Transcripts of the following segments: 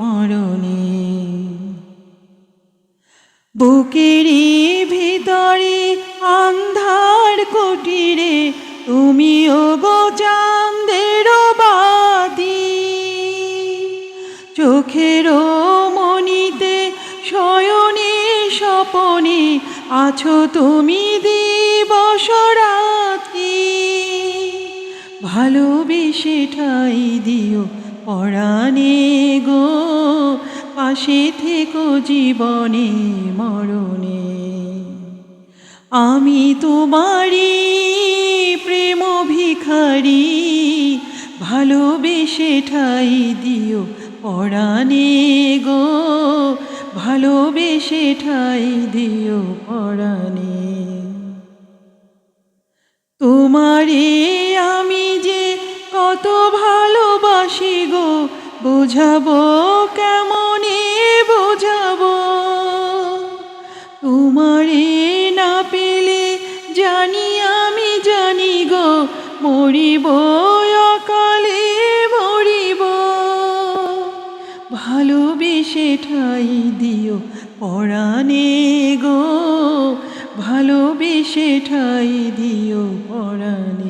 মরণে। বুকেরই ভিতরে আন্ধার কুটিরে তুমি গো চাঁদের বাতি। চোখেরও মনিতে শয়নে স্বপনে আছো তুমি দিবস রাত্রি ভালোবেসে ঠাই দিও পরাণে গো, পাশে থেকো জীবনে, মরণে। আমি তোমারি প্রেম ভিখারি, ভালোবেসে ঠাই দিও পরাণে গো, ভালোবেসে ঠাই দিও পরাণে। তোমারে ভালোবাসি গো, বোঝাবো কেমনে বোঝাবো। তোমারে না পেলে জানি আমি জানি গো, মরিব অকালে, মরিব। ভালোবেসে ঠাই দিও পরাণে গো, ভালোবেসে ঠাই দিও পরাণে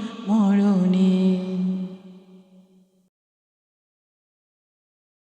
মরণী